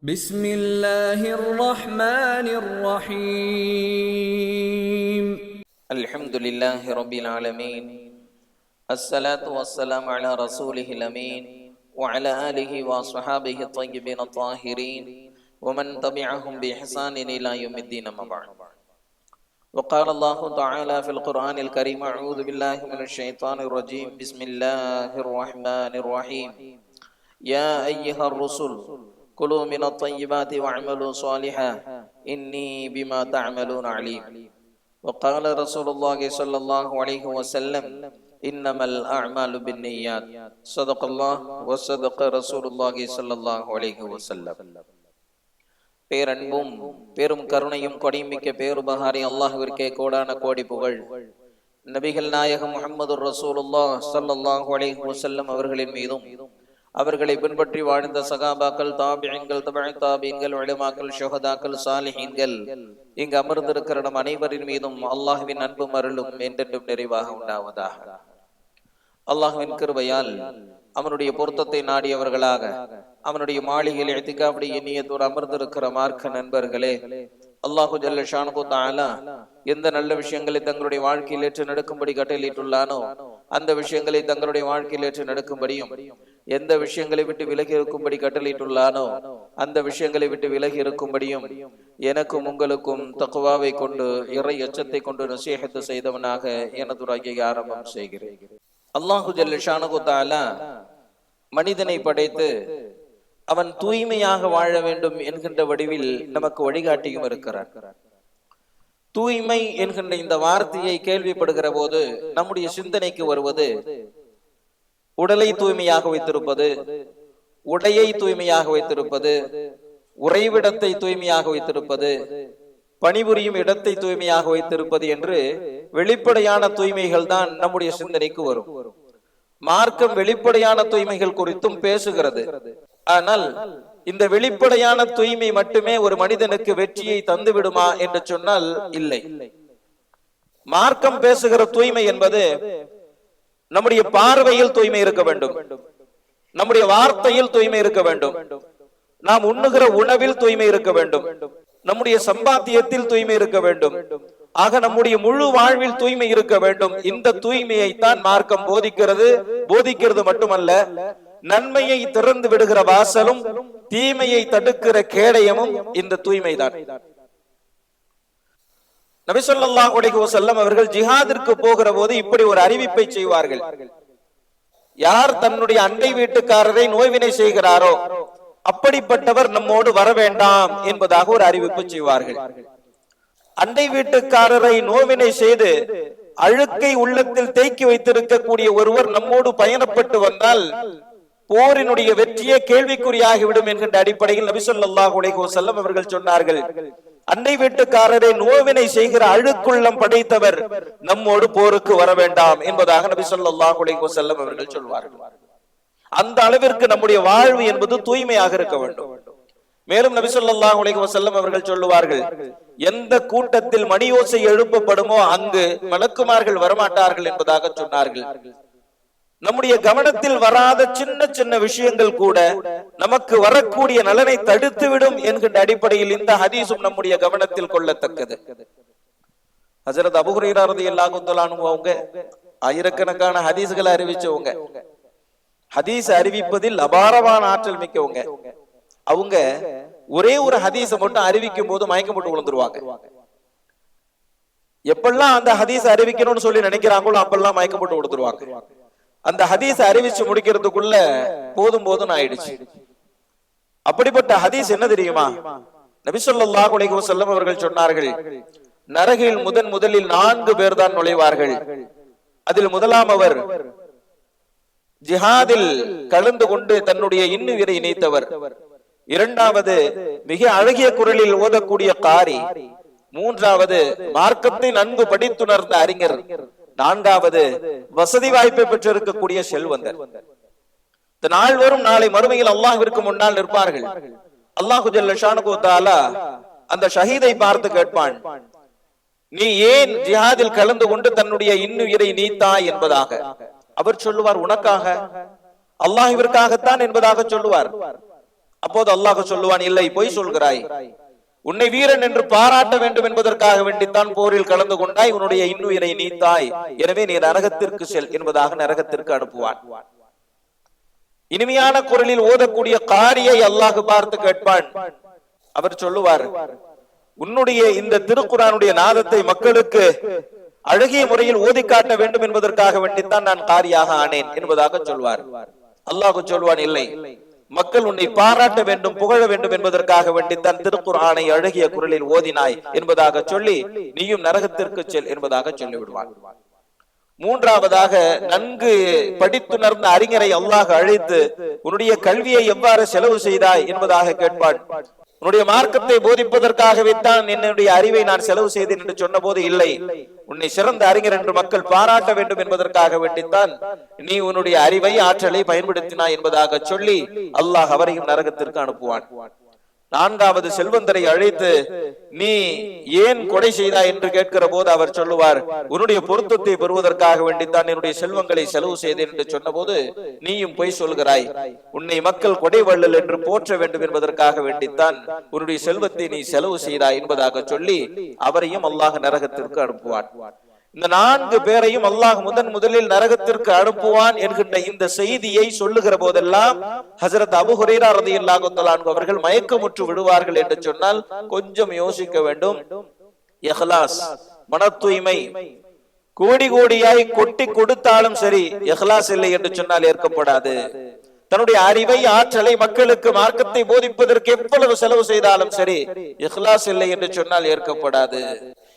بسم الله الرحمن الرحيم. الحمد لله رب العالمين. الصلاة والسلام على رسوله الأمين وعلى آله وصحابه الطيبين الطاهرين ومن تبعهم بإحسان إلى يوم الدين أما بعد. وقال الله تعالى في القرآن الكريم أعوذ بالله من الشيطان الرجيم. بسم الله الرحمن الرحيم. يا أيها الرسل كلوا من الطيبات واعملوا صالحا إني بما تعملون عليم وقال رسول الله صلى الله عليه وسلم إنما الأعمال بالنيات صدق الله وصدق رسول الله صلى الله عليه وسلم பேரன்பும் பெரும் கருணையும் கொடிமிக்க பேருபகாரி அல்லாஹுவிற்கே கோடான கோடி புகழ் நபிகள் நாயகம் முகமது ரசூலுல்லா ஸல்லல்லாஹு அலைஹி வஸல்லம் அவர்களின் மீதும் அவர்களை பின்பற்றி வாழ்ந்த சகாபாக்கள் தாபியங்கள் தமிழ் தாபியங்கள் உலமாக்கள் ஷுஹதாக்கள் சாலிஹீன்கள் இங்கு அமர்ந்திருக்கிற நம் அனைவரின் மீதும் அல்லாஹுவின் அன்பும் அருளும் என்றென்றும் நிறைவாக உண்டாவதாக. அல்லாஹுவின் கிருபையால் அவனுடைய பொருத்தத்தை நாடியவர்களாக அவனுடைய மாளிகையில் எத்திக்காப்படி எண்ணியத்தோடு அமர்ந்திருக்கிற மார்க்க நண்பர்களே அல்லாஹு ஜல்ல ஷானு எந்த நல்ல விஷயங்களை தங்களுடைய வாழ்க்கையில் ஏற்று நடக்கும்படி கட்டளையிட்டுள்ளானோ அந்த விஷயங்களை தங்களுடைய வாழ்க்கையில் ஏற்று நடக்கும்படியும் எந்த விஷயங்களை விட்டு விலகி இருக்கும்படி கட்டளையிட்டுள்ளானோ அந்த விஷயங்களை விட்டு விலகி இருக்கும்படியும் எனக்கும் உங்களுக்கும் தக்குவாவை கொண்டு இறை எச்சத்தை கொண்டு நசீகத்து செய்தவனாக எனது ஆரம்பம் செய்கிறேன். அல்லாஹு ஜல்ல மனிதனை படைத்து அவன் தூய்மையாக வாழ வேண்டும் என்கின்ற வடிவில் நமக்கு வழிகாட்டியும் இருக்கிறார் தூய்மை என்கின்ற இந்த வார்த்தையை கேள்விப்படுகிற போது நம்முடைய சிந்தனைக்கு வருவது உடலை தூய்மையாக வைத்திருப்பது உடையை தூய்மையாக வைத்திருப்பது உறைவிடத்தை தூய்மையாக வைத்திருப்பது பணிபுரியும் இடத்தை தூய்மையாக வைத்திருப்பது என்று வெளிப்படையான தூய்மைகள் தான் நம்முடைய சிந்தனைக்கு வரும். மார்க்கம் வெளிப்படையான தூய்மைகள் குறித்தும் பேசுகிறது. ஆனால் இந்த வெளிப்படையான தூய்மை மட்டுமே ஒரு மனிதனுக்கு வெற்றியை தந்து விடுமா என்று சொன்னால் இல்லை. மார்க்கம் பேசுகிற தூய்மை என்பது நம்முடைய பார்வையில் தூய்மை இருக்க வேண்டும். நம்முடைய வார்த்தையில் தூய்மை இருக்க வேண்டும். நாம் உண்ணுகிற உணவில் தூய்மை இருக்க வேண்டும். நம்முடைய சம்பாத்தியத்தில் தூய்மை இருக்க வேண்டும். ஆக நம்முடைய முழு வாழ்வில் தூய்மை இருக்க வேண்டும். இந்த தூய்மையை தான் மார்க்கம் போதிக்கிறது. போதிக்கிறது மட்டுமல்ல நன்மையை திறந்து விடுகிற வாசலும் தீமையை தடுக்கிற கேடயமும் இந்த தூய்மைதான். தான் நபிசல்லாஹ் உலக செல்லம் அவர்கள் ஜிஹாதிற்கு போகிற போது இப்படி ஒரு அறிவிப்பை செய்வார்கள். யார் தன்னுடைய அண்டை வீட்டுக்காரரை நோய்வினை செய்கிறாரோ அப்படிப்பட்டவர் நம்மோடு வர வேண்டாம் என்பதாக ஒரு அறிவிப்பு செய்வார்கள். அண்டை வீட்டுக்காரரை நோவினை செய்து அழுக்கை உள்ளத்தில் தேக்கி வைத்திருக்கக்கூடிய ஒருவர் நம்மோடு பயணப்பட்டு வந்தால் போரினுடைய வெற்றியே கேள்விக்குறியாகிவிடும் என்கின்ற அடிப்படையில் நபிசல்லாஹ் உலக செல்லம் அவர்கள் சொன்னார்கள். அன்னை வீட்டுக்காரரை நோவினை செய்கிற அழுக்குள்ளம் படைத்தவர் நம்மோடு போருக்கு வர வேண்டாம் என்பதாக நபி சொல்லாஹ் உலக செல்லம் அவர்கள் சொல்வார்கள். அந்த அளவிற்கு நம்முடைய வாழ்வு என்பது தூய்மையாக இருக்க வேண்டும். மேலும் நபி சொல்லாஹ் உலக செல்லம் அவர்கள் சொல்லுவார்கள் எந்த கூட்டத்தில் மணியோசை எழுப்பப்படுமோ அங்கு மலக்குமார்கள் வரமாட்டார்கள் என்பதாக சொன்னார்கள். நம்முடைய கவனத்தில் வராத சின்ன சின்ன விஷயங்கள் கூட நமக்கு வரக்கூடிய நலனை தடுத்துவிடும் என்கின்ற அடிப்படையில் இந்த ஹதீஸும் நம்முடைய கவனத்தில் கொள்ளத்தக்கது. ஹசரத் அபுகுரையாரதி எல்லாகுந்தலானு அவங்க ஆயிரக்கணக்கான ஹதீஸ்களை அறிவிச்சவங்க. ஹதீஸ் அறிவிப்பதில் அபாரமான ஆற்றல் மிக்கவங்க. அவங்க ஒரே ஒரு ஹதீஸை மட்டும் அறிவிக்கும் போது மயக்கம் போட்டு விழுந்துருவாங்க எப்பெல்லாம் அந்த ஹதீஸ் அறிவிக்கணும்னு சொல்லி நினைக்கிறாங்களோ அப்பெல்லாம் மயக்கம் போட்டு விழுந்துருவாங்க அந்த ஹதீஸ் அறிவிச்சு முடிக்கிறதுக்குள்ள போதும் போதும் ஆயிடுச்சு. அப்படிப்பட்ட ஹதீஸ் என்ன தெரியுமா? நபிசல்லாஹ் உலக செல்லம் அவர்கள் சொன்னார்கள் நரகில் முதன் முதலில் நான்கு பேர் தான் நுழைவார்கள். அதில் முதலாம் அவர் ஜிஹாதில் கலந்து கொண்டு தன்னுடைய இன்னுயிரை இணைத்தவர். இரண்டாவது மிக அழகிய குரலில் ஓதக்கூடிய காரி. மூன்றாவது மார்க்கத்தை நன்கு படித்துணர்ந்த அறிஞர். நான்காவது வசதி வாய்ப்பை பெற்றிருக்கக்கூடிய செல்வந்தர். இந்த நாள் வரும் நாளை மறுமையில் அல்லாஹிற்கு முன்னால் நிற்பார்கள். அல்லாஹு அந்த ஷஹீதை பார்த்து கேட்பான் நீ ஏன் ஜிஹாதில் கலந்து கொண்டு தன்னுடைய இன்னுயிரை நீத்தாய் என்பதாக? அவர் சொல்லுவார் உனக்காக. அல்லாஹிற்காகத்தான் என்பதாக சொல்லுவார். அப்போது அல்லாஹ் சொல்லுவான் இல்லை பொய் சொல்கிறாய். உன்னை வீரன் என்று பாராட்ட வேண்டும் என்பதற்காக வேண்டித்தான் போரில் கலந்து கொண்டாய் உன்னுடைய இன்னுயிரை நீத்தாய். எனவே நீ நரகத்திற்கு செல் என்பதாக நரகத்திற்கு அனுப்புவான். இனிமையான குரலில் ஓதக்கூடிய காரியை அல்லாஹு பார்த்து கேட்பான். அவர் சொல்லுவார் உன்னுடைய இந்த திருக்குறானுடைய நாதத்தை மக்களுக்கு அழகிய முறையில் ஓதி காட்ட வேண்டும் என்பதற்காக வேண்டித்தான் நான் காரியாக ஆனேன் என்பதாக சொல்வார். அல்லாஹு சொல்வான் இல்லை மக்கள் உன்னை பாராட்ட வேண்டும் புகழ வேண்டும் என்பதற்காக வேண்டி தன் திருக்குறானை அழகிய குரலில் ஓதினாய் என்பதாக சொல்லி நீயும் நரகத்திற்கு செல் என்பதாக சொல்லிவிடுவான். மூன்றாவதாக நன்கு படித்துணர்ந்த அறிஞரை அல்லாஹ் அழைத்து உன்னுடைய கல்வியை எவ்வாறு செலவு செய்தாய் என்பதாக கேட்பான். உன்னுடைய மார்க்கத்தை போதிப்பதற்காகவே தான் என்னுடைய அறிவை நான் செலவு செய்தேன் என்று சொன்ன போது இல்லை. உன்னை சிறந்த அறிஞர் என்று மக்கள் பாராட்ட வேண்டும் என்பதற்காக வேண்டித்தான் நீ உன்னுடைய அறிவை ஆற்றலை பயன்படுத்தினாய் என்பதாக சொல்லி அல்லாஹ் அவரையும் நரகத்திற்கு அனுப்புவான். நான்காவது செல்வந்தரை அழைத்து நீ ஏன் கொடை செய்தாய்? என்று கேட்கிற போது அவர் சொல்லுவார் உன்னுடைய பொருத்தத்தை பெறுவதற்காக வேண்டித்தான் என்னுடைய செல்வங்களை செலவு செய்தேன் என்று சொன்னபோது நீயும் பொய் சொல்கிறாய் உன்னை மக்கள் கொடை வள்ளல் என்று போற்ற வேண்டும் என்பதற்காக வேண்டித்தான் உன்னுடைய செல்வத்தை நீ செலவு செய்தாய் என்பதாக சொல்லி அவரையும் அல்லாஹ் நரகத்திற்கு அனுப்புவான். இந்த நான்கு பேரையும் அல்லாஹ் முதன் முதலில் நரகத்திற்கு அனுப்புவான் என்கின்ற இந்த செய்தியை சொல்லுகிற போதெல்லாம் ஹசரத் அபு ஹுரேரா ரலியல்லாஹு தஆலா அவர்கள் மயக்கமுற்று விடுவார்கள் என்று சொன்னால் கொஞ்சம் யோசிக்க வேண்டும். எஹ்லாஸ் மன தூய்மை கோடி கோடியாய் கொட்டி கொடுத்தாலும் சரி எஹ்லாஸ் இல்லை என்று சொன்னால் ஏற்கப்படாது. தன்னுடைய அறிவை ஆற்றலை மக்களுக்கு மார்க்கத்தை போதிப்பதற்கு எவ்வளவு செலவு செய்தாலும் சரி இஹ்லாஸ் இல்லை என்று சொன்னால் ஏற்கப்படாது.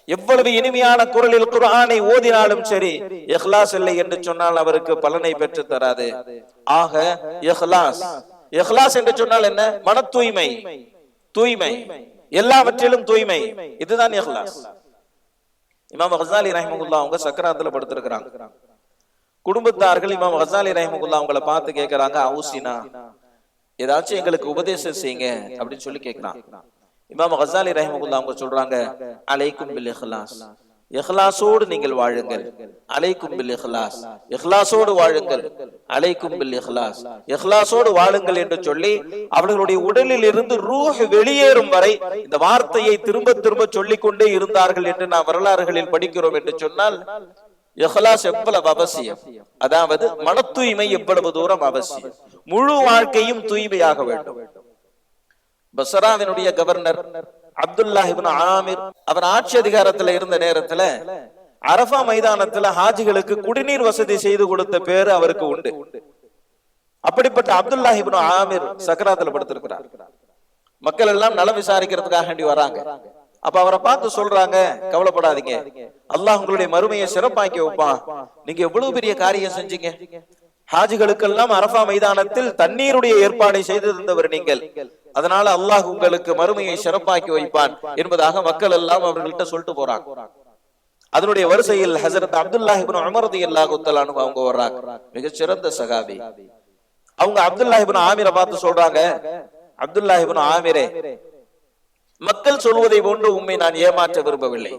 எவ்வளவு இனிமையான குரலில் குரானை ஓதினாலும் சரி எஹ்லாஸ் இல்லை என்று சொன்னால் அவருக்கு பலனை பெற்று தராது. ஆக எஹ்லாஸ் எஹ்லாஸ் என்று சொன்னால் என்ன? மன தூய்மை. தூய்மை எல்லாவற்றிலும் தூய்மை. இதுதான் எஹ்லாஸ் இமாம் ஹசாலி ரஹிமகுல்லா அவங்க சக்கராத்துல படுத்திருக்கிறாங்க. குடும்பத்தார்கள் இமாம் ஹசாலி ரஹிமகுல்லா அவங்கள பார்த்து கேக்குறாங்க அவுசினா ஏதாச்சும் எங்களுக்கு உபதேசம் செய்யுங்க அப்படின்னு சொல்லி கேட்கிறான் இமாம் ஹசாலி ரஹிமகுல்லா அவங்க சொல்றாங்க அலைக்கும் பில் இஹ்லாஸ். இஹ்லாசோடு நீங்கள் வாழுங்கள். அலைக்கும் பில் இஹ்லாஸ். இஹ்லாசோடு வாழுங்கள். அலைக்கும் பில் இஹ்லாஸ். இஹ்லாசோடு வாழுங்கள் என்று சொல்லி அவர்களுடைய உடலில் இருந்து ரூஹ் வெளியேறும் வரை இந்த வார்த்தையை திரும்ப திரும்ப சொல்லிக் கொண்டே இருந்தார்கள் என்று நாம் வரலாறுகளில் படிக்கிறோம் என்று சொன்னால் இஹ்லாஸ் எவ்வளவு அவசியம்? அதாவது மன தூய்மை எவ்வளவு தூரம் அவசியம்? முழு வாழ்க்கையும் தூய்மையாக வேண்டும். பசராவினுடைய கவர்னர் அப்துல்லா இப்னு ஆமிர் அவர் ஆட்சி அதிகாரத்துல இருந்த நேரத்துல அரபா மைதானத்துல ஹாஜிகளுக்கு குடிநீர் வசதி செய்து கொடுத்த பேரு அவருக்கு உண்டு. அப்படிப்பட்ட அப்துல்லா இப்னு ஆமிர் சக்கராத்துல படுத்திருக்கிறார். மக்கள் எல்லாம் நலம் விசாரிக்கிறதுக்காக வேண்டி வராங்க. அப்ப அவரை பார்த்து சொல்றாங்க கவலைப்படாதீங்க. அல்லாஹ் உங்களுடைய மறுமையை சிறப்பாக்கி வைப்பான். நீங்க எவ்வளவு பெரிய காரியம் செஞ்சீங்க? ஹாஜிகளுக்கெல்லாம் அரபா மைதானத்தில் தண்ணீருடைய ஏற்பாடை செய்திருந்தவர் நீங்கள். அதனால அல்லாஹ் உங்களுக்கு மறுமையை சிறப்பாக்கி வைப்பான் என்பதாக மக்கள் எல்லாம் அவர்கள்ட்ட சொல்லிட்டு போறாங்க. அதனுடைய வரிசையில் ஹசரத் அப்துல்லா இப்னு உமர் ரலியல்லாஹு அவங்க வர்றாங்க. மிகச்சிறந்த சகாபி. அவங்க அப்துல்லா இப்னு ஆமிரை பார்த்து சொல்றாங்க அப்துல்லா இப்னு ஆமிரே மக்கள் சொல்வதை போன்று உண்மை நான் ஏமாற்ற விரும்பவில்லை.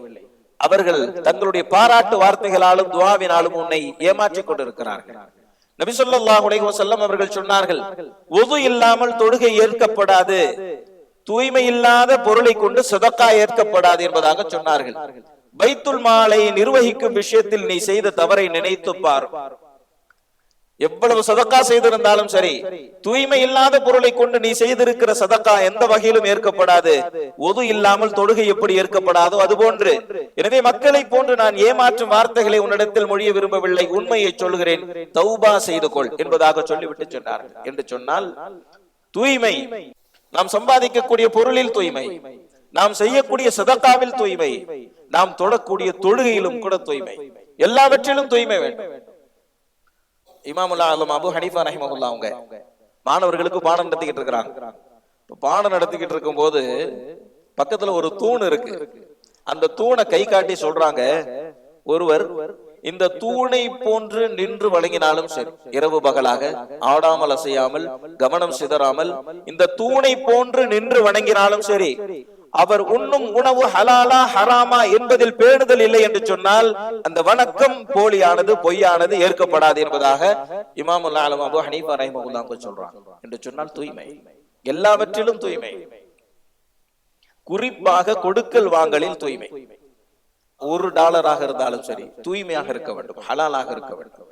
அவர்கள் தங்களுடைய பாராட்டு வார்த்தைகளாலும் துவாவினாலும் உன்னை ஏமாற்றிக் கொண்டிருக்கிறார்கள். நபி ஸல்லல்லாஹு செல்லம் அவர்கள் சொன்னார்கள் ஒது இல்லாமல் தொழுகை ஏற்கப்படாது. தூய்மை இல்லாத பொருளை கொண்டு சதக்கா ஏற்கப்படாது என்பதாக சொன்னார்கள். பைத்துல் மாலை நிர்வகிக்கும் விஷயத்தில் நீ செய்த தவறை நினைத்து பார் எவ்வளவு சதக்கா செய்திருந்தாலும் சரி தூய்மை இல்லாத பொருளை கொண்டு நீ செய்திருக்கிற சதக்கா எந்த வகையிலும் ஏற்கப்படாது. ஒது இல்லாமல் தொழுகை எப்படி ஏற்கப்படாதோ அது போன்று. எனவே மக்களை போன்று நான் ஏமாற்றும் வார்த்தைகளை உன்னிடத்தில் மொழிய விரும்பவில்லை. உண்மையை சொல்கிறேன். தௌபா செய்து கொள் என்பதாக சொல்லிவிட்டு சொன்னார் என்று சொன்னால் தூய்மை. நாம் சம்பாதிக்கக்கூடிய பொருளில் தூய்மை. நாம் செய்யக்கூடிய சதக்காவில் தூய்மை. நாம் தொடக்கூடிய தொழுகையிலும் கூட தூய்மை. எல்லாவற்றிலும் தூய்மை வேண்டும். இமாமுல்லா அலம் அபு ஹனீஃபா ரஹிமகுல்லா அவங்க மாணவர்களுக்கு பாடம் நடத்திக்கிட்டு இருக்கிறாங்க இப்போ பாடம் நடத்திக்கிட்டு இருக்கும் போது பக்கத்துல ஒரு தூண் இருக்கு. அந்த தூணை கை காட்டி சொல்றாங்க ஒருவர் இந்த தூணை போன்று நின்று வழங்கினாலும் சரி இரவு பகலாக ஆடாமல் அசையாமல் கவனம் சிதறாமல் இந்த தூணை போன்று நின்று வணங்கினாலும் சரி அவர் உண்ணும் உணவு ஹலாலா ஹராமா என்பதில் பேணுதல் இல்லை என்று சொன்னால் அந்த வணக்கம் போலியானது பொய்யானது ஏற்கப்படாது என்பதாக இமாமுல்லா அலம் அபு ஹனீஃபா ரஹிமகுல்லாங்க சொல்றாங்க. என்று சொன்னால் தூய்மை. எல்லாவற்றிலும் தூய்மை. குறிப்பாக கொடுக்கல் வாங்கலில் தூய்மை. ஒரு டாலராக இருந்தாலும் சரி தூய்மையாக இருக்க வேண்டும் ஹலாலாக இருக்க வேண்டும்.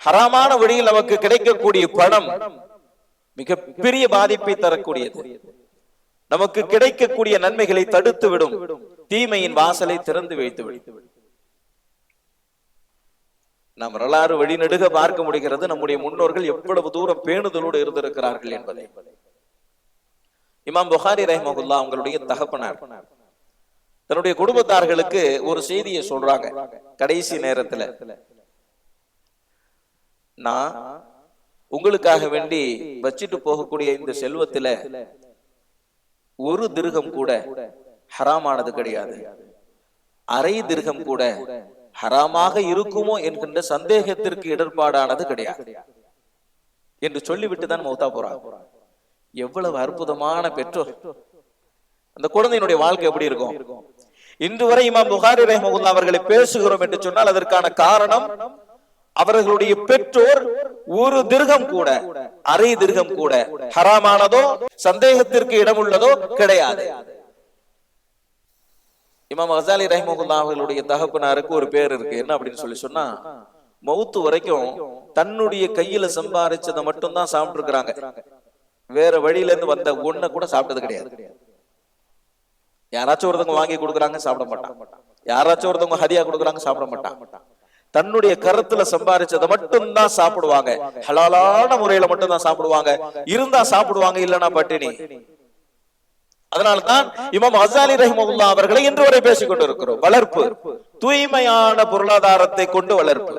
ஹராமான வழியில் நமக்கு கிடைக்கக்கூடிய பணம் மிகப்பெரிய பாதிப்பை தரக்கூடியது. நமக்கு கிடைக்கக்கூடிய நன்மைகளை தடுத்து விடும் தீமையின் வாசலை திறந்து வைத்து விடும் நாம் வரலாறு வழிநெடுக பார்க்க முடிகிறது. நம்முடைய முன்னோர்கள் எவ்வளவு தூரம் பேணுதலோடு இருந்திருக்கிறார்கள் என்பதை. இமாம் புகாரி ரஹ்மகுல்லா அவங்களுடைய தகப்பனார். தன்னுடைய குடும்பத்தார்களுக்கு ஒரு செய்தியை சொல்றாங்க. கடைசி நேரத்துல. நான் உங்களுக்காக வேண்டி வச்சிட்டு போகக்கூடிய இந்த செல்வத்துல ஒரு திருகம் கூட ஹராமானது கிடையாது. அரை திருகம் கூட ஹராமாக இருக்குமோ என்கின்ற சந்தேகத்திற்கு இடர்பாடானது கிடையாது. என்று சொல்லிவிட்டு தான் மௌத்தா போறாங்க. எவ்வளவு அற்புதமான பெற்றோர். அந்த குழந்தையினுடைய வாழ்க்கை எப்படி இருக்கும்? இன்று வரை இமாம் புகாரி ரஹ்மகுல்லா அவர்களை பேசுகிறோம் என்று சொன்னால் அதற்கான காரணம் அவர்களுடைய பெற்றோர் ஒரு திருகம் கூட அரை திருகம் கூட ஹராமானதோ சந்தேகத்திற்கு இடம் உள்ளதோ கிடையாது. இமாம் அசாலி ரஹ்மகுல்லா அவர்களுடைய தகப்பனாருக்கு ஒரு பேர் இருக்கு. என்ன அப்படின்னு சொல்லி சொன்னா மௌத்து வரைக்கும் தன்னுடைய கையில சம்பாரிச்சதை மட்டும் தான் சாப்பிட்டு இருக்கிறாங்க வேற வழியில இருந்து வந்த ஒண்ணு கூட சாப்பிட்டது கிடையாது. யாராச்சும் ஒருத்தவங்க வாங்கி கொடுக்குறாங்க சாப்பிட மாட்டான். யாராச்சும் ஒருத்தவங்க ஹதியா கொடுக்குறாங்க சாப்பிட மாட்டான். தன்னுடைய கருத்துல சம்பாரிச்சதை மட்டும் தான் சாப்பிடுவாங்க. ஹலாலான முறையில மட்டும் தான் சாப்பிடுவாங்க. இருந்தா சாப்பிடுவாங்க இல்லைன்னா பட்டினி. அதனால்தான் இமாம் அசாலி ரஹிமகுல்லா அவர்களை இன்று வரை பேசிக் கொண்டிருக்கிறோம். வளர்ப்பு. தூய்மையான பொருளாதாரத்தை கொண்டு வளர்ப்பு.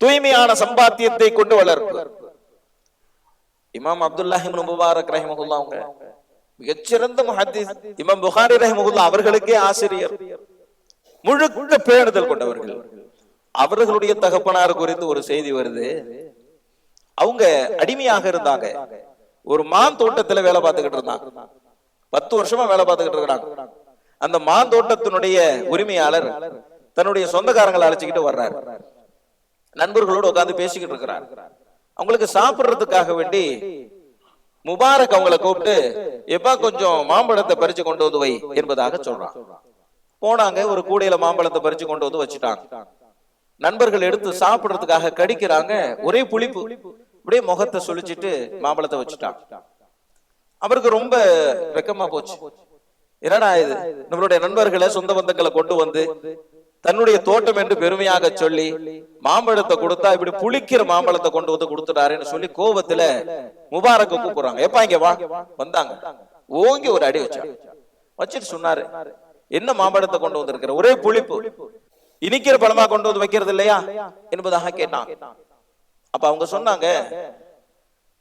தூய்மையான சம்பாத்தியத்தை கொண்டு வளர்ப்பு. இமாம் அப்துல்லாஹிம் முபாரக் ரஹிமகுல்லா அவங்க மிகச்சிறந்த முஹத்திஸ். இமாம் புகாரி ரஹிமகுல்லா அவர்களுக்கே ஆசிரியர். முழுக்க பேணுதல் கொண்டவர்கள். அவர்களுடைய தகப்பனார் குறித்து ஒரு செய்தி வருது. அவங்க அடிமையாக இருந்தாங்க. ஒரு மான் தோட்டத்துல வேலை பார்த்துக்கிட்டு இருந்தாங்க. பத்து வருஷமா வேலை பார்த்துக்கிட்டு இருக்கிறாங்க. அந்த மான் தோட்டத்தினுடைய உரிமையாளர் தன்னுடைய சொந்தக்காரங்களை அழைச்சிக்கிட்டு வர்றாரு. நண்பர்களோடு உட்கார்ந்து பேசிக்கிட்டு இருக்கிறார். அவங்களுக்கு சாப்பிடுறதுக்காக வேண்டி முபாரக் அவங்களை கூப்பிட்டு எப்பா கொஞ்சம் மாம்பழத்தை பறிச்சு கொண்டு வந்து வை என்பதாக சொல்றான். போனாங்க ஒரு கூடையில மாம்பழத்தை பறிச்சு கொண்டு வந்து வச்சுட்டாங்க. நண்பர்கள் எடுத்து சாப்பிடுறதுக்காக கடிக்கிறாங்க. ஒரே புளிப்பு. அப்படியே முகத்தை சுழிச்சிட்டு மாம்பழத்தை வச்சுட்டான். அவருக்கு ரொம்ப வெக்கமா போச்சு. என்னடா இது? நம்மளுடைய நண்பர்களை சொந்த பந்தங்களை கொண்டு வந்து தன்னுடைய தோட்டம் என்று பெருமையாக சொல்லி மாம்பழத்தை கொடுத்தா இப்படி புளிக்கிற மாம்பழத்தை கொண்டு வந்து கொடுத்துட்டாருன்னு சொல்லி கோபத்துல முபாரக்க கூப்பிடுறாங்க. எப்பா இங்க வா. வந்தாங்க. ஓங்கி ஒரு அடி வச்சாங்க வச்சுட்டு சொன்னாரு என்ன மாம்பழத்தை கொண்டு வந்திருக்கிற? ஒரே புளிப்பு. இனிக்கிற பழமா கொண்டு வந்து வைக்கிறது இல்லையா என்பதாக கேட்டான். அப்ப அவங்க சொன்னாங்க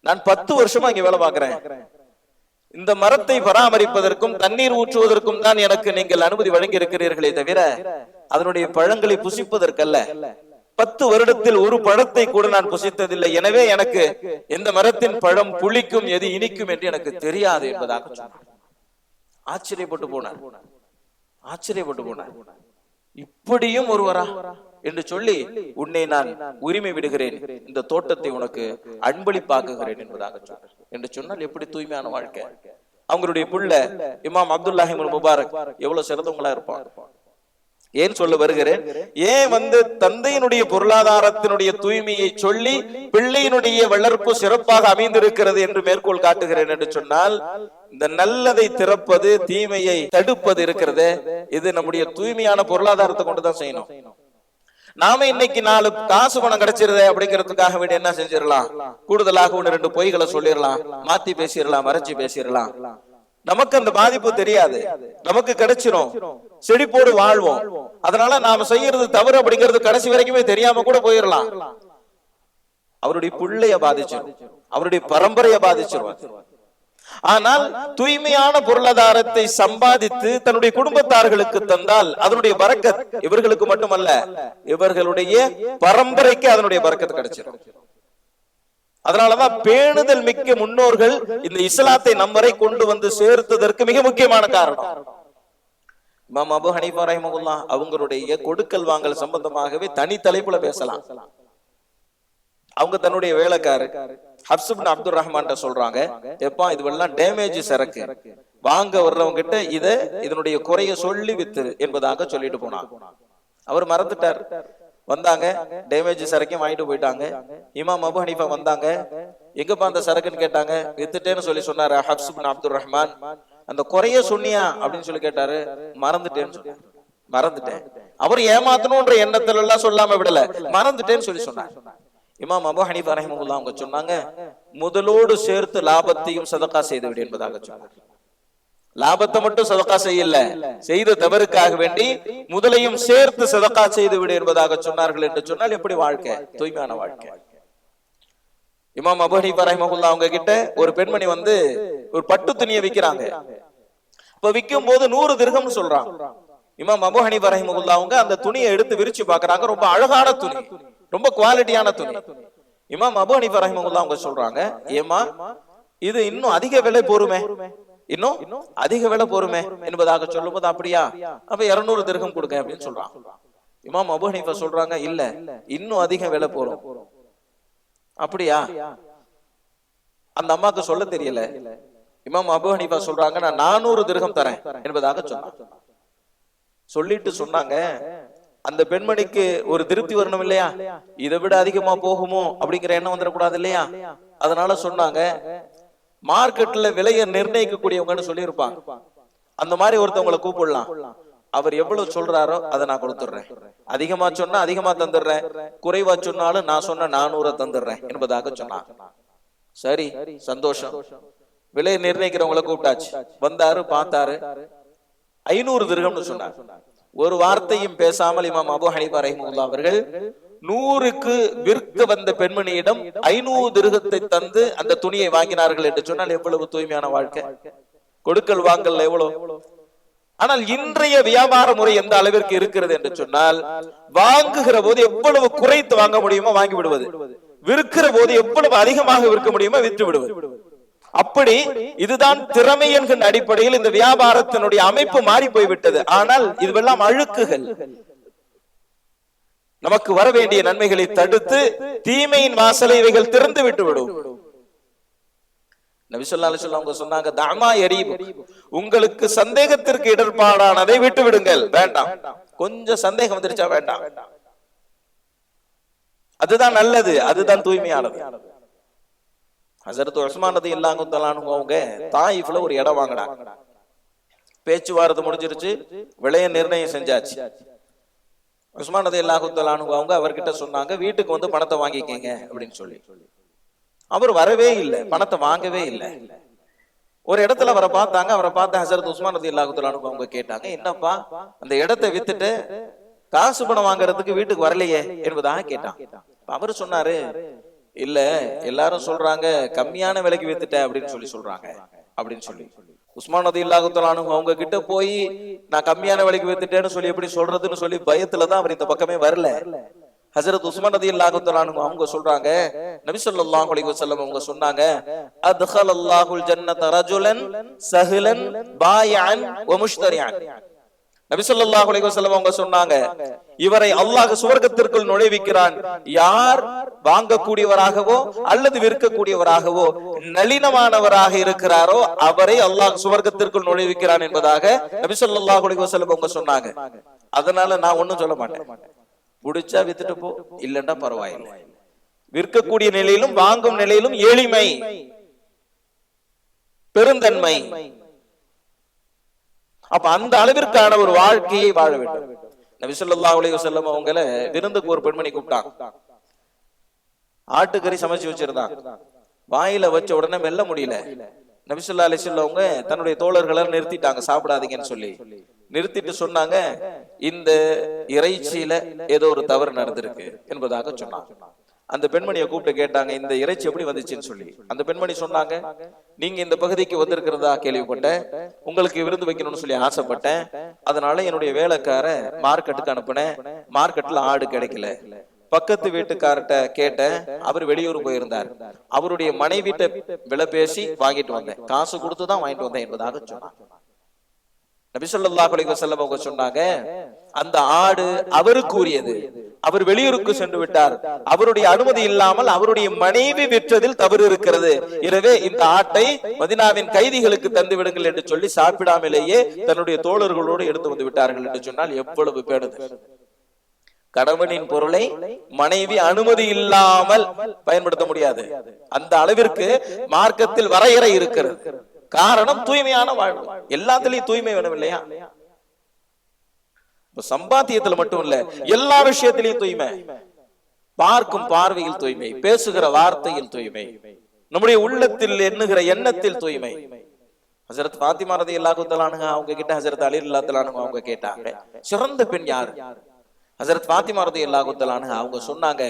நான் பத்து வருஷமா இங்க வேலை பார்க்கிறேன். இந்த மரத்தை பராமரிப்பதற்கும் தண்ணீர் ஊற்றுவதற்கும் தான் எனக்கு நீங்கள் அனுமதி வழங்கி இருக்கிறீர்களே தவிர அதனுடைய பழங்களை புசிப்பதற்கல்ல. பத்து வருடத்தில் ஒரு பழத்தை கூட நான் புசித்ததில்லை. எனவே எனக்கு எந்த மரத்தின் பழம் புளிக்கும் எது இனிக்கும் என்று எனக்கு தெரியாது என்பதாக சொன்னார் ஆச்சரியப்பட்டு போனார். ஆச்சரியப்பட்டு போனார். இப்படியும் ஒருவரா? என்று சொல்லி உன்னை நான் உரிமை விடுகிறேன். இந்த தோட்டத்தை உனக்கு அன்பளிப்பாக்குகிறேன் என்பதாக சொன்னார். என்று சொன்னால் எப்படி தூய்மையான வாழ்க்கை? அவங்களுடைய புள்ள இமாம் அப்துல்லாஹிம் முபாரக் எவ்வளவு சிறந்தவங்களா இருப்பான்? ஏன் சொல்ல வருகிறேன்? ஏன் வந்து தந்தையினுடைய பொருளாதாரத்தினுடைய தூய்மையை சொல்லி பிள்ளையினுடைய வளர்ப்பு சிறப்பாக அமைந்திருக்கிறது என்று மேற்கோள் காட்டுகிறேன் என்று சொன்னால் இந்த நல்லதை திறப்பது தீமையை தடுப்பது இருக்கிறது. இது நம்முடைய தூய்மையான பொருளாதாரத்தை கொண்டுதான் செய்யணும். நாம இன்னைக்கு நாலு காசு பணம் கிடைச்சிருதே அப்படிங்கிறதுக்காக வேண்டி என்ன செஞ்சிடலாம்? கூடுதலாக ஒண்ணு ரெண்டு பொய்களை சொல்லிடலாம். மாத்தி பேசிடலாம் மறைச்சு பேசிடலாம். நமக்கு அந்த பாதிப்பு தெரியாது. நமக்கு கிடைச்சிரும். செழிப்போடு வாழ்வோம். அதனால நாம செய்யறது தவறு அப்படிங்கிறது கடைசி வரைக்குமே தெரியாம கூட போயிடலாம் அவருடைய பிள்ளைய பாதிச்சிடும் அவருடைய பரம்பரைய பாதிச்சிருவார் ஆனால் தூய்மையான பொருளாதாரத்தை சம்பாதித்து தன்னுடைய குடும்பத்தார்களுக்கு தந்தால் அதனுடைய பறக்கத் இவர்களுக்கு மட்டுமல்ல இவர்களுடைய பரம்பரைக்கு அதனுடைய பறக்கத்து கிடைச்சிடும் அதனாலதான் பேணுதல் மிக்க முன்னோர்கள் இந்த இஸ்லாத்தை நம்மரை கொண்டு வந்து சேர்த்ததற்கு மிக முக்கியமான காரணம். இமாம் அபு ஹனீஃபா ரஹிமகுல்லா அவங்களுடைய கொடுக்கல் வாங்கல் சம்பந்தமாகவே தனி தலைப்புல பேசலாம். அவங்க தன்னுடைய வேலைக்காரு ஹப்சுபின் அப்துல் ரஹ்மான் சொல்றாங்க எப்பா இதுவெல்லாம் டேமேஜ் சரக்கு. வாங்க வர்றவங்க கிட்ட இத இதனுடைய குறைய சொல்லி வித்து என்பதாக சொல்லிட்டு போனாங்க அவர் மறந்துட்டார். வந்தாங்க. டேமேஜ் சரக்கையும் வாங்கிட்டு போயிட்டாங்க. இமாம் அபு ஹனீஃபா வந்தாங்க. எங்கப்பா அந்த சரக்குன்னு கேட்டாங்க. வித்துட்டேன்னு சொல்லி சொன்னாரு ஹப்சுபின் அப்துல் ரஹ்மான். அந்த குறைய சொன்னியா? அப்படின்னு சொல்லி கேட்டாரு. மறந்துட்டேன்னு சொன்னார். மறந்துட்டேன். அவர் ஏமாத்தணும்ன்ற எண்ணத்துல எல்லாம் சொல்லாம விடல. மறந்துட்டேன்னு சொல்லி சொன்னார். இமாம் அபு ஹனீஃபா ரஹிமுல்லா அவங்க சொன்னாங்க முதலோடு சேர்த்து லாபத்தையும் சதக்கா செய்து விடு என்பதாக சொன்னார். லாபத்தை மட்டும் சதக்கா செய்யல. செய்த தவறுக்காக வேண்டி முதலையும் சேர்த்து சதக்கா செய்து விடு என்பதாக சொன்னார்கள் என்று சொன்னால் எப்படி வாழ்க்கை? தூய்மையான வாழ்க்கை. இமாம் அபு ஹனீஃபா அவங்க கிட்ட ஒரு பெண்மணி வந்து ஒரு பட்டு துணியை விக்கிறாங்க. இப்ப விற்கும் போது நூறு திருகம்னு சொல்றான் இமாம் அபு ஹனீஃபா ரஹிமகுல்லா அவங்க அந்த துணியை எடுத்து விரிச்சு பாக்குறாங்க ரொம்ப அழகான துணி. ரொம்ப குவாலிட்டியான துணி. இமாம் அபு ஹனீஃபா ரஹிமகுல்லா அவங்க சொல்றாங்க ஏமா இது இன்னும் அதிக விலை போருமே. இன்னும் அதிக விலை போருமே என்பதாக சொல்லும் போது அப்படியா? அப்ப இருநூறு திருகம் கொடுங்க அப்படின்னு சொல்றான். இமாம் அபு ஹனீஃபா சொல்றாங்க இல்ல இன்னும் அதிக விலை போறோம். அப்படியா? அந்த அம்மாக்கு சொல்ல தெரியல. இமாம் அபு ஹனீஃபா சொல்றாங்க நான் நானூறு திருகம் தரேன் என்பதாக சொன்னான். சொல்லிட்டு சொன்னாங்க அந்த பெண்மணிக்கு ஒரு திருப்தி வரணும் இல்லையா? இதை விட அதிகமா போகுமோ அப்படிங்கிற எண்ணம் வந்துடக்கூடாது இல்லையா? அதனால சொன்னாங்க மார்க்கெட்ல விலையை நிர்ணயிக்கக்கூடியவங்கன்னு சொல்லியிருப்பாங்க. அந்த மாதிரி ஒருத்தவங்களை கூப்பிடலாம். அவர் எவ்வளவு சொல்றாரோ அதை நான் கொடுத்துடுறேன். அதிகமா சொன்னா அதிகமா தந்துடுறேன். குறைவா சொன்னாலும் நான் சொன்ன நானூற தந்துடுறேன் என்பதாக சொன்னா சரி சந்தோஷம். விலை நிர்ணயிக்கிறவங்களை கூப்பிட்டாச்சு. வந்தாரு பார்த்தாரு. ஐநூறு திருகம்னு சொன்னார். ஒரு வார்த்தையும் பேசாமல் இமாம் அபு ஹனிபா ரஹிமுல்லா அவர்கள் நூறுக்கு விற்க வந்த பெண்மணியிடம் ஐநூறு திருகத்தை தந்து அந்த துணியை வாங்கினார்கள் என்று சொன்னால் எவ்வளவு தூய்மையான வாழ்க்கை? கொடுக்கல் வாங்கல் எவ்வளவு? ஆனால் இன்றைய வியாபார முறை எந்த அளவிற்கு இருக்கிறது என்று சொன்னால் வாங்குகிற போது எவ்வளவு குறைத்து வாங்க முடியுமோ வாங்கி விடுவது. விற்கிற போது எவ்வளவு அதிகமாக விற்க முடியுமோ விற்று விடுவது. அப்படி இதுதான் திறமை என்கின்ற அடிப்படையில் இந்த வியாபாரத்தினுடைய அமைப்பு மாறி போய்விட்டது ஆனால் இதுவெல்லாம் அழுக்குகள். நமக்கு வர வேண்டிய நன்மைகளை தடுத்து தீமையின் வாசலை இவைகள் திறந்து விட்டு விடும் நபிசல்லா அவங்க சொன்னாங்க தாமா எரியும் உங்களுக்கு சந்தேகத்திற்கு இடர்பாடானதை விட்டு விடுங்கள் வேண்டாம். கொஞ்சம் சந்தேகம் வந்துருச்சா? வேண்டாம். அதுதான் நல்லது. அதுதான் தூய்மையானது. ஹசரத் உஸ்மானது இல்லாங்க அவங்க தாயிஃப்ல ஒரு இடம் வாங்கினாங்க. பேச்சுவார்த்தை முடிஞ்சிருச்சு. விலைய நிர்ணயம் செஞ்சாச்சு. உஸ்மான் ரதி இல்லாஹுத்தலானு அவங்க அவர்கிட்ட சொன்னாங்க வீட்டுக்கு வந்து பணத்தை வாங்கிக்கங்க அப்படின்னு சொல்லி. அவர் வரவே இல்லை பணத்தை வாங்கவே இல்லை. ஒரு இடத்துல அவரை பார்த்தாங்க அவரை பார்த்து ஹசரத் உஸ்மான் ரதி இல்லாஹுத்தலானு அவங்க கேட்டாங்க என்னப்பா அந்த இடத்தை வித்துட்டு காசு பணம் வாங்குறதுக்கு வீட்டுக்கு வரலையே என்பதாக கேட்டான். அவர் சொன்னாரு இல்ல எல்லாரும் சொல்றாங்க கம்மியான விலைக்கு வித்துட்ட அப்படின்னு சொல்லி சொல்றாங்க அப்படின்னு சொல்லி. உஸ்மான் நதி இல்லாகுத்தலானு அவங்க கிட்ட போய் நான் கம்மியான விலைக்கு வித்துட்டேன்னு சொல்லி எப்படி சொல்றதுன்னு சொல்லி பயத்துலதான் அவர் இந்த பக்கமே வரல. ஹசரத் உஸ்மான் நதி இல்லாகுத்தலானு அவங்க சொல்றாங்க நபிசல்லாஹ் ஸல்லல்லாஹு வசல்லம் அவங்க சொன்னாங்க அத்ஹல் அல்லாஹுல் ஜன்னத் ரஜுலன் சஹலன் பாயான் ஒமுஷ்தரியான் முஷ்தரியான் நபி அவங்க சொன்னாங்க இவரை அல்லாஹ் சுவர்க்கத்திற்குள் நுழைவிக்கிறான். யார்? வாங்கக்கூடியவராகவோ அல்லது விற்கக்கூடியவராகவோ நளினமானவராக இருக்கிறாரோ அவரை அல்லாஹ் சுவர்க்கத்திற்குள் நுழைவிக்கிறான் என்பதாக நபி ஸல்லல்லாஹு அவங்க சொன்னாங்க. அதனால நான் ஒண்ணும் சொல்ல மாட்டேன். முடிச்சா வித்துட்டு போ இல்லன்னா பரவாயில்லை. விற்கக்கூடிய நிலையிலும் வாங்கும் நிலையிலும் எளிமை பெருந்தன்மை. அப்ப அந்த அளவிற்கான ஒரு வாழ்க்கையை வாழ வேண்டும். நபி ஸல்லல்லாஹு அலைஹி வஸல்லம் அவங்கள விருந்துக்கு ஒரு பெண்மணி கூப்பிட்டாங்க. ஆட்டுக்கறி சமைச்சு வச்சிருந்தான். வாயில வச்ச உடனே மெல்ல முடியல. நபிசுல்லா அலிசுல்ல தன்னுடைய தோழர்களை நிறுத்திட்டாங்க சாப்பிடாதீங்கன்னு சொல்லி. நிறுத்திட்டு சொன்னாங்க இந்த இறைச்சியில ஏதோ ஒரு தவறு நடந்திருக்கு என்பதாக சொன்னாங்க. அந்த பெண்மணியை கூப்பிட்டு கேட்டாங்க இந்த இறைச்சி எப்படி வந்துச்சுன்னு சொல்லி. அந்த பெண்மணி சொன்னாங்க நீங்க இந்த பகுதிக்கு வந்திருக்கிறதா கேள்விப்பட்டேன். உங்களுக்கு விருந்து வைக்கணும்னு சொல்லி ஆசைப்பட்டேன். அதனால என்னுடைய வேலைக்கார மார்க்கெட்டுக்கு அனுப்புனேன். மார்க்கெட்ல ஆடு கிடைக்கல. பக்கத்து வீட்டுக்கார்ட்ட கேட்டேன். அவர் வெளியூர் போயிருந்தார். அவருடைய மனைவிட்ட விலை பேசி வாங்கிட்டு வந்தேன். காசு கொடுத்துதான் வாங்கிட்டு வந்தேன் என்பதாக சொன்னார் நபி ஸல்லல்லாஹு அலைஹி அவங்க சொன்னாங்க அந்த ஆடு அவருக்கு உரியது அவர் வெளியூருக்கு சென்று விட்டார். அவருடைய அனுமதி இல்லாமல் அவருடைய மனைவி விற்றதில் தவறு இருக்கிறது. எனவே இந்த ஆட்டை மதினாவின் கைதிகளுக்கு தந்து விடுங்கள் என்று சொல்லி சாப்பிடாமலேயே தன்னுடைய தோழர்களோடு எடுத்து வந்து விட்டார்கள் என்று சொன்னால் எவ்வளவு பேடுது. கணவனின் பொருளை மனைவி அனுமதி இல்லாமல் பயன்படுத்த முடியாது. அந்த அளவிற்கு மார்க்கத்தில் வரையறை இருக்கிறது. காரணம் தூய்மையான வாழ்வு. எல்லாத்துலயும் தூய்மை வேணும் இல்லையா? சம்பாத்தியத்துல மட்டும் இல்ல எல்லா விஷயத்திலையும் தூய்மை. பார்க்கும் பார்வையில் தூய்மை பேசுகிற வார்த்தையில் தூய்மை. நம்முடைய உள்ளத்தில் எண்ணுகிற எண்ணத்தில் தூய்மை. ஹசரத் பாத்திமா ரதி எல்லாக்குத்தலானுங்க அவங்க கிட்ட ஹசரத் அலி இல்லாத்தலானுங்க அவங்க கேட்டாங்க சிறந்த பெண் யாரு? ஹசரத் பாத்திமா ரதி எல்லாக்குத்தலானுங்க அவங்க சொன்னாங்க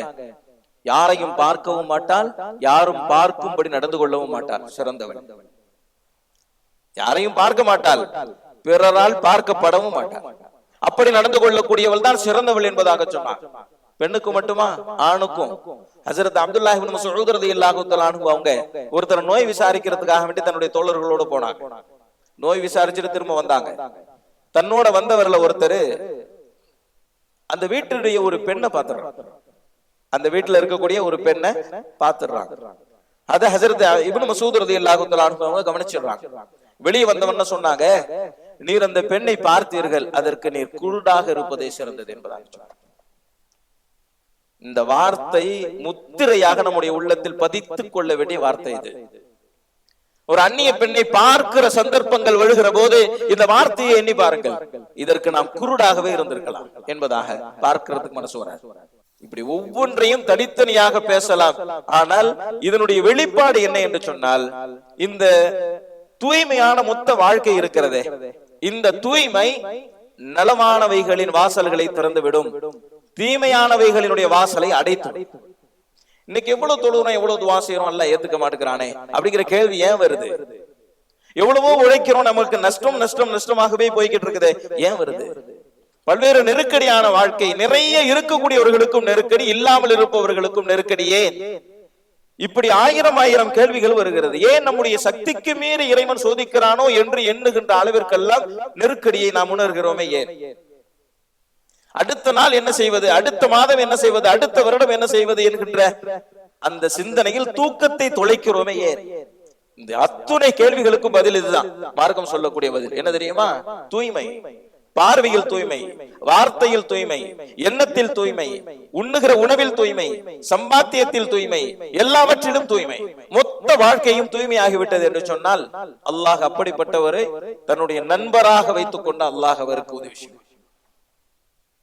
யாரையும் பார்க்கவும் மாட்டாள் யாரும் பார்க்கும்படி நடந்து கொள்ளவும் மாட்டாள் சிறந்தவன் யாரையும் பார்க்க மாட்டாள். பிறரால் பார்க்கப்படவும் மாட்டாள். அப்படி நடந்து கொள்ளக்கூடியவள் தான் சிறந்தவள் என்பதாக சொன்னார் பெண்ணுக்கு மட்டுமா? ஆணுக்கும். ஹசரத் அப்துல்லாஹி இப்னு மஸ்ஊத் ரலியல்லாஹு அவங்க ஒருத்தர் நோய் விசாரிக்கிறதுக்காக வேண்டி தன்னுடைய தோழர்களோடு போனாங்க. நோய் விசாரிச்சுட்டு திரும்ப வந்தாங்க. தன்னோட வந்தவர்ல ஒருத்தர் அந்த வீட்டுடைய ஒரு பெண்ணை பார்த்துறாங்க அந்த வீட்டுல இருக்கக்கூடிய ஒரு பெண்ணை பார்த்துடுறாங்க அத ஹசரத் இப்னு மசூத் ரதி தஆலா அவங்க கவனிச்சிடுறாங்க. வெளியே வந்தவன சொன்னாங்க நீர் அந்த பெண்ணை பார்த்தீர்கள் அதற்கு நீர் குருடாக இருப்பதே சிறந்தது என்பதாக சொன்னார் இந்த வார்த்தை முத்திரையாக நம்முடைய உள்ளத்தில் பதித்துக் கொள்ள வேண்டிய வார்த்தை இது. ஒரு அந்நிய பெண்ணை பார்க்கிற சந்தர்ப்பங்கள் வருகிற போது இந்த வார்த்தையை எண்ணி பாருங்கள். இதற்கு நாம் குருடாகவே இருந்திருக்கலாம் என்பதாக பார்க்கிறதுக்கு மனசு வராது. இப்படி ஒவ்வொன்றையும் தனித்தனியாக பேசலாம். ஆனால் இதனுடைய வெளிப்பாடு என்ன என்று சொன்னால் இந்த தூய்மையான மொத்த வாழ்க்கை இருக்கிறது. இந்த தூய்மை நலமானவைகளின் வாசல்களை திறந்துவிடும். தீமையானவைகளினுடைய வாசலை அடைத்து இன்னைக்கு எவ்வளவு தொழுகிறோம் எவ்வளவு துவா செய்யறோம்? எல்லாம் ஏத்துக்க மாட்டேங்கிறானே. அப்படிங்கிற கேள்வி ஏன் வருது? எவ்வளவோ உழைக்கிறோம் நமக்கு நஷ்டம் நஷ்டம் நஷ்டமாகவே போய்கிட்டு இருக்குது. ஏன் வருது? பல்வேறு நெருக்கடியான வாழ்க்கை. நிறைய இருக்கக்கூடியவர்களுக்கும் நெருக்கடி இல்லாமல் இருப்பவர்களுக்கும் நெருக்கடியே ஏன்? இப்படி ஆயிரம் ஆயிரம் கேள்விகள் வருகிறது. ஏன் நம்முடைய சக்திக்கு மீறி இறைவன் சோதிக்கிறானோ என்று எண்ணுகின்ற அளவிற்கெல்லாம் நெருக்கடியை நாம் உணர்கிறோமே ஏன்? அடுத்த நாள் என்ன செய்வது? அடுத்த மாதம் என்ன செய்வது? அடுத்த வருடம் என்ன செய்வது என்கின்ற அந்த சிந்தனையில் தூக்கத்தை தொலைக்கிறோமே ஏன்? இந்த அத்துணை கேள்விகளுக்கும் பதில் இதுதான். மார்க்கம் சொல்லக்கூடிய பதில். என்ன தெரியுமா? தூய்மை. பார்வையில் தூய்மை வார்த்தையில் தூய்மை எண்ணத்தில் தூய்மை உண்ணுகிற உணவில் தூய்மை சம்பாத்தியத்தில் தூய்மை எல்லாவற்றிலும் தூய்மை. மொத்த வாழ்க்கையும் தூய்மையாகிவிட்டது என்று சொன்னால் அல்லாஹ் அப்படிப்பட்டவரை தன்னுடைய நண்பராக வைத்துக் கொண்டு அல்லாஹ் அவருக்கு உதவி செய்யும்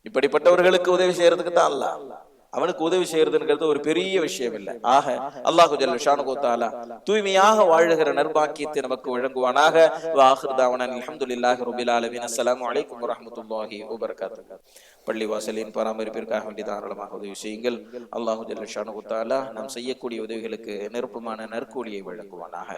இப்படிப்பட்டவர்களுக்கு உதவி செய்யறதுக்கு தான் அல்லாஹ். அவனுக்கு உதவி செய்யறதுங்கிறது ஒரு பெரிய விஷயம் இல்லை ஆக அல்லாஹு ஜல்ல ஷானு தாலா தூய்மையாக வாழுகிற நர்பாக்கியத்தை நமக்கு வழங்குவானாக. வாஹிர்தாவனன் அல்ஹம்துலில்லாஹி ரபில் ஆலமீன். அஸ்ஸலாமு அலைக்கும் வரஹ்மத்துல்லாஹி வபரகாத்துஹு. பள்ளி வாசலின் பராமரிப்பிற்காக வேண்டி தாராளமாக உதவி செய்யுங்கள். அல்லாஹு ஜல்ல ஷானு தாலா நாம் செய்யக்கூடிய உதவிகளுக்கு நெருப்பமான நற்கூலியை வழங்குவானாக.